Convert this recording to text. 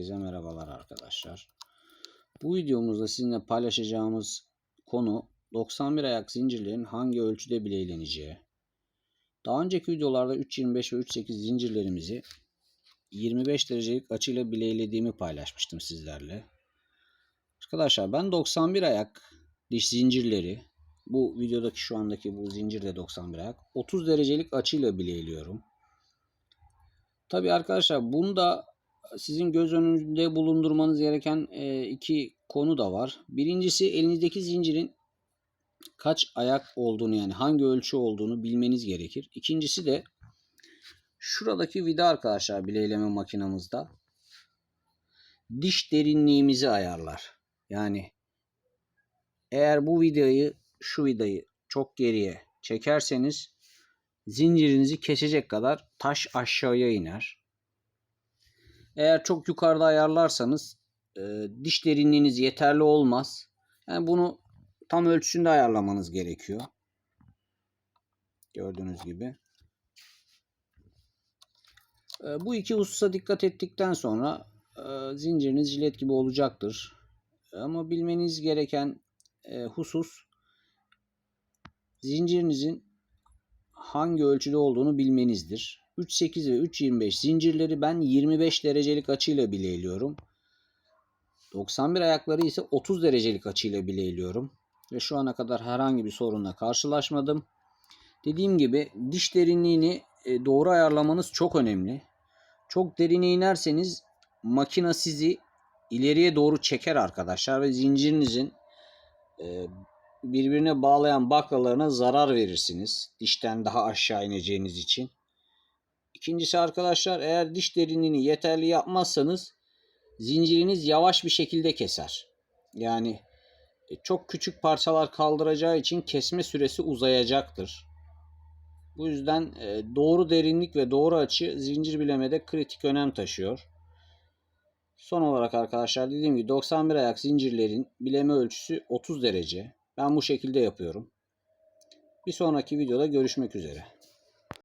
Herkese merhabalar arkadaşlar. Bu videomuzda sizinle paylaşacağımız konu 91 ayak zincirlerin hangi ölçüde bileyleneceği. Daha önceki videolarda 3.25 ve 3.8 zincirlerimizi 25 derecelik açıyla bileylediğimi paylaşmıştım sizlerle. Arkadaşlar ben 91 ayak diş zincirleri bu videodaki şu andaki bu zincir de 91 ayak 30 derecelik açıyla bileyliyorum. Tabi arkadaşlar bunda sizin göz önünde bulundurmanız gereken e, iki konu da var. Birincisi elinizdeki zincirin kaç ayak olduğunu yani hangi ölçü olduğunu bilmeniz gerekir. İkincisi de şuradaki vida arkadaşlar bileyleme makinamızda diş derinliğimizi ayarlar. Yani eğer bu vidayı şu vidayı çok geriye çekerseniz zincirinizi kesecek kadar taş aşağıya iner. Eğer çok yukarıda ayarlarsanız e, diş derinliğiniz yeterli olmaz. Yani bunu tam ölçüsünde ayarlamanız gerekiyor. Gördüğünüz gibi. E, bu iki hususa dikkat ettikten sonra e, zinciriniz jilet gibi olacaktır. Ama bilmeniz gereken e, husus zincirinizin hangi ölçüde olduğunu bilmenizdir. 3.8 ve 3.25 zincirleri ben 25 derecelik açıyla bileyliyorum. 91 ayakları ise 30 derecelik açıyla bileyliyorum. Ve şu ana kadar herhangi bir sorunla karşılaşmadım. Dediğim gibi diş derinliğini e, doğru ayarlamanız çok önemli. Çok derine inerseniz makina sizi ileriye doğru çeker arkadaşlar ve zincirinizin e, birbirine bağlayan baklalarına zarar verirsiniz. Dişten daha aşağı ineceğiniz için. İkincisi arkadaşlar eğer diş derinliğini yeterli yapmazsanız zinciriniz yavaş bir şekilde keser. Yani e, çok küçük parçalar kaldıracağı için kesme süresi uzayacaktır. Bu yüzden e, doğru derinlik ve doğru açı zincir bilemede kritik önem taşıyor. Son olarak arkadaşlar dediğim gibi 91 ayak zincirlerin bileme ölçüsü 30 derece. Ben bu şekilde yapıyorum. Bir sonraki videoda görüşmek üzere.